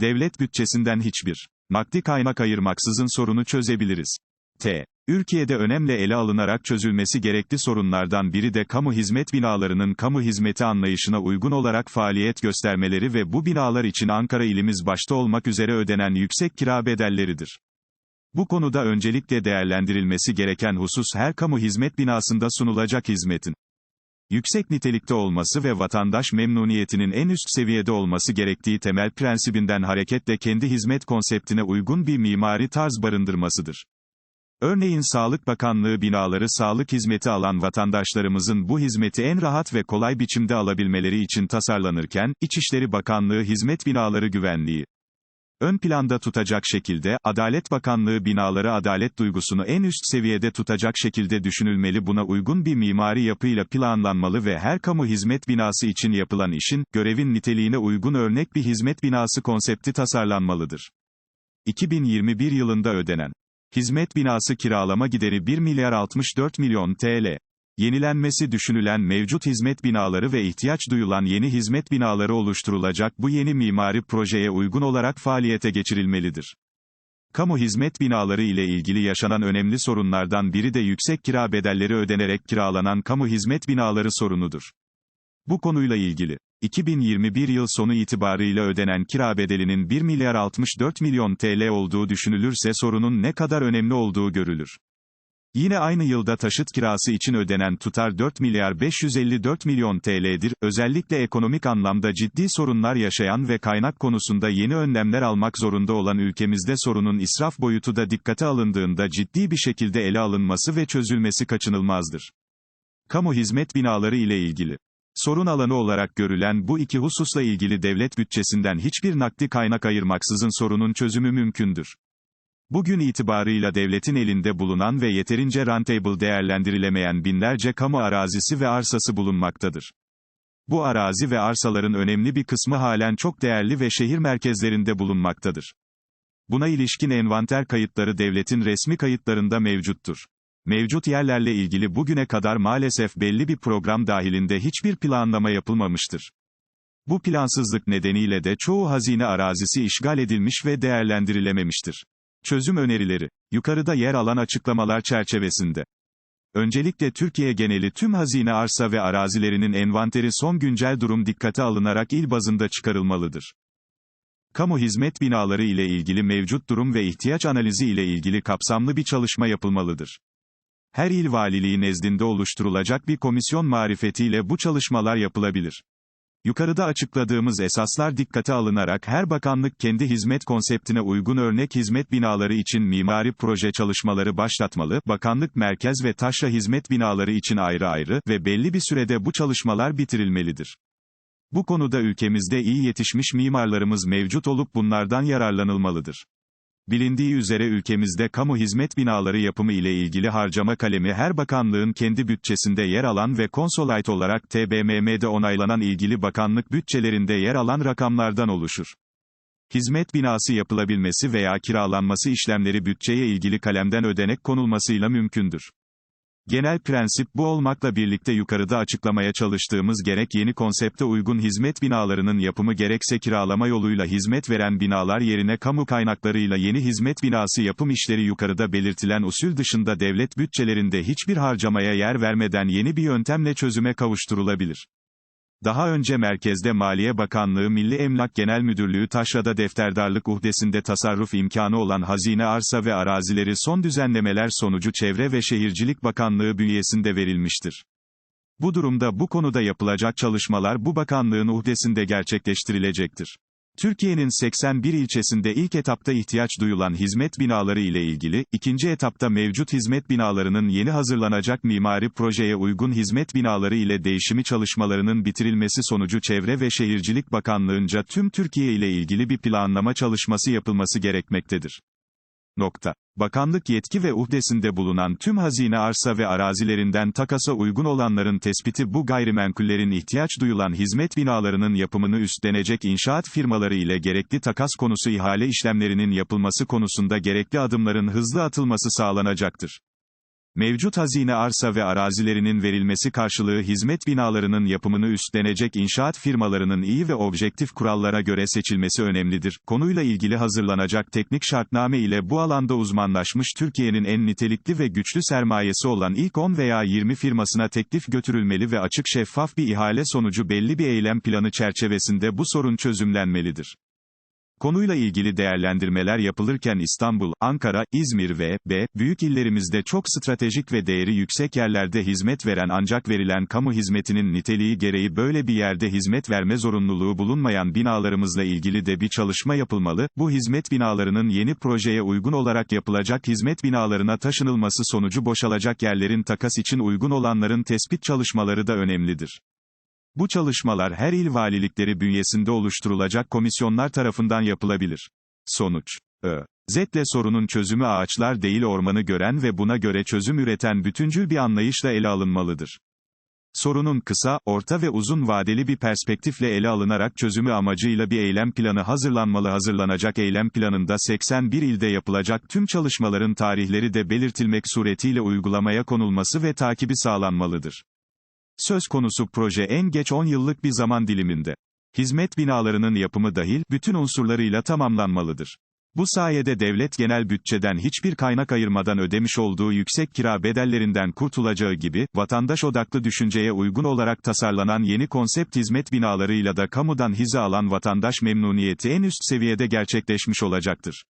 Devlet bütçesinden hiçbir nakdi kaynak ayırmaksızın sorunu çözebiliriz. T. Ülkede önemli ele alınarak çözülmesi gerekli sorunlardan biri de kamu hizmet binalarının kamu hizmeti anlayışına uygun olarak faaliyet göstermeleri ve bu binalar için Ankara ilimiz başta olmak üzere ödenen yüksek kira bedelleridir. Bu konuda öncelikle değerlendirilmesi gereken husus her kamu hizmet binasında sunulacak hizmetin yüksek nitelikte olması ve vatandaş memnuniyetinin en üst seviyede olması gerektiği temel prensibinden hareketle kendi hizmet konseptine uygun bir mimari tarz barındırmasıdır. Örneğin Sağlık Bakanlığı binaları sağlık hizmeti alan vatandaşlarımızın bu hizmeti en rahat ve kolay biçimde alabilmeleri için tasarlanırken, İçişleri Bakanlığı hizmet binaları güvenliği ön planda tutacak şekilde, Adalet Bakanlığı binaları adalet duygusunu en üst seviyede tutacak şekilde düşünülmeli buna uygun bir mimari yapıyla planlanmalı ve her kamu hizmet binası için yapılan işin, görevin niteliğine uygun örnek bir hizmet binası konsepti tasarlanmalıdır. 2021 yılında ödenen Hizmet binası kiralama gideri 1 milyar 64 milyon TL. Yenilenmesi düşünülen mevcut hizmet binaları ve ihtiyaç duyulan yeni hizmet binaları oluşturulacak bu yeni mimari projeye uygun olarak faaliyete geçirilmelidir. Kamu hizmet binaları ile ilgili yaşanan önemli sorunlardan biri de yüksek kira bedelleri ödenerek kiralanan kamu hizmet binaları sorunudur. Bu konuyla ilgili 2021 yıl sonu itibarıyla ödenen kira bedelinin 1 milyar 64 milyon TL olduğu düşünülürse sorunun ne kadar önemli olduğu görülür. Yine aynı yılda taşıt kirası için ödenen tutar 4 milyar 554 milyon TL'dir. Özellikle ekonomik anlamda ciddi sorunlar yaşayan ve kaynak konusunda yeni önlemler almak zorunda olan ülkemizde sorunun israf boyutu da dikkate alındığında ciddi bir şekilde ele alınması ve çözülmesi kaçınılmazdır. Kamu hizmet binaları ile ilgili Sorun alanı olarak görülen bu iki hususla ilgili devlet bütçesinden hiçbir nakdi kaynak ayırmaksızın sorunun çözümü mümkündür. Bugün itibarıyla devletin elinde bulunan ve yeterince rentable değerlendirilemeyen binlerce kamu arazisi ve arsası bulunmaktadır. Bu arazi ve arsaların önemli bir kısmı halen çok değerli ve şehir merkezlerinde bulunmaktadır. Buna ilişkin envanter kayıtları devletin resmi kayıtlarında mevcuttur. Mevcut yerlerle ilgili bugüne kadar maalesef belli bir program dahilinde hiçbir planlama yapılmamıştır. Bu plansızlık nedeniyle de çoğu hazine arazisi işgal edilmiş ve değerlendirilememiştir. Çözüm önerileri, yukarıda yer alan açıklamalar çerçevesinde. Öncelikle Türkiye geneli tüm hazine arsa ve arazilerinin envanteri son güncel durum dikkate alınarak il bazında çıkarılmalıdır. Kamu hizmet binaları ile ilgili mevcut durum ve ihtiyaç analizi ile ilgili kapsamlı bir çalışma yapılmalıdır. Her il valiliği nezdinde oluşturulacak bir komisyon marifetiyle bu çalışmalar yapılabilir. Yukarıda açıkladığımız esaslar dikkate alınarak her bakanlık kendi hizmet konseptine uygun örnek hizmet binaları için mimari proje çalışmaları başlatmalı, bakanlık merkez ve taşra hizmet binaları için ayrı ayrı ve belli bir sürede bu çalışmalar bitirilmelidir. Bu konuda ülkemizde iyi yetişmiş mimarlarımız mevcut olup bunlardan yararlanılmalıdır. Bilindiği üzere ülkemizde kamu hizmet binaları yapımı ile ilgili harcama kalemi her bakanlığın kendi bütçesinde yer alan ve konsolayt olarak TBMM'de onaylanan ilgili bakanlık bütçelerinde yer alan rakamlardan oluşur. Hizmet binası yapılabilmesi veya kiralanması işlemleri bütçeye ilgili kalemden ödenek konulmasıyla mümkündür. Genel prensip bu olmakla birlikte yukarıda açıklamaya çalıştığımız gerek yeni konsepte uygun hizmet binalarının yapımı gerekse kiralama yoluyla hizmet veren binalar yerine kamu kaynaklarıyla yeni hizmet binası yapım işleri yukarıda belirtilen usul dışında devlet bütçelerinde hiçbir harcamaya yer vermeden yeni bir yöntemle çözüme kavuşturulabilir. Daha önce merkezde Maliye Bakanlığı Milli Emlak Genel Müdürlüğü taşrada defterdarlık uhdesinde tasarruf imkanı olan hazine arsa ve arazileri son düzenlemeler sonucu Çevre ve Şehircilik Bakanlığı bünyesinde verilmiştir. Bu durumda bu konuda yapılacak çalışmalar bu bakanlığın uhdesinde gerçekleştirilecektir. Türkiye'nin 81 ilçesinde ilk etapta ihtiyaç duyulan hizmet binaları ile ilgili, ikinci etapta mevcut hizmet binalarının yeni hazırlanacak mimari projeye uygun hizmet binaları ile değişimi çalışmalarının bitirilmesi sonucu Çevre ve Şehircilik Bakanlığı'nca tüm Türkiye ile ilgili bir planlama çalışması yapılması gerekmektedir. Nokta. Bakanlık yetki ve uhdesinde bulunan tüm hazine arsa ve arazilerinden takasa uygun olanların tespiti bu gayrimenkullerin ihtiyaç duyulan hizmet binalarının yapımını üstlenecek inşaat firmaları ile gerekli takas konusu ihale işlemlerinin yapılması konusunda gerekli adımların hızlı atılması sağlanacaktır. Mevcut hazine arsa ve arazilerinin verilmesi karşılığı hizmet binalarının yapımını üstlenecek inşaat firmalarının iyi ve objektif kurallara göre seçilmesi önemlidir. Konuyla ilgili hazırlanacak teknik şartname ile bu alanda uzmanlaşmış Türkiye'nin en nitelikli ve güçlü sermayesi olan ilk 10 veya 20 firmasına teklif götürülmeli ve açık şeffaf bir ihale sonucu belli bir eylem planı çerçevesinde bu sorun çözümlenmelidir. Konuyla ilgili değerlendirmeler yapılırken İstanbul, Ankara, İzmir ve B. büyük illerimizde çok stratejik ve değeri yüksek yerlerde hizmet veren ancak verilen kamu hizmetinin niteliği gereği böyle bir yerde hizmet verme zorunluluğu bulunmayan binalarımızla ilgili de bir çalışma yapılmalı. Bu hizmet binalarının yeni projeye uygun olarak yapılacak hizmet binalarına taşınılması sonucu boşalacak yerlerin takas için uygun olanların tespit çalışmaları da önemlidir. Bu çalışmalar her il valilikleri bünyesinde oluşturulacak komisyonlar tarafından yapılabilir. Sonuç. Ö. Zetle sorunun çözümü ağaçlar değil ormanı gören ve buna göre çözüm üreten bütüncül bir anlayışla ele alınmalıdır. Sorunun kısa, orta ve uzun vadeli bir perspektifle ele alınarak çözümü amacıyla bir eylem planı hazırlanmalı. Hazırlanacak eylem planında 81 ilde yapılacak tüm çalışmaların tarihleri de belirtilmek suretiyle uygulamaya konulması ve takibi sağlanmalıdır. Söz konusu proje en geç 10 yıllık bir zaman diliminde. Hizmet binalarının yapımı dahil, bütün unsurlarıyla tamamlanmalıdır. Bu sayede devlet genel bütçeden hiçbir kaynak ayırmadan ödemiş olduğu yüksek kira bedellerinden kurtulacağı gibi, vatandaş odaklı düşünceye uygun olarak tasarlanan yeni konsept hizmet binalarıyla da kamudan hize alan vatandaş memnuniyeti en üst seviyede gerçekleşmiş olacaktır.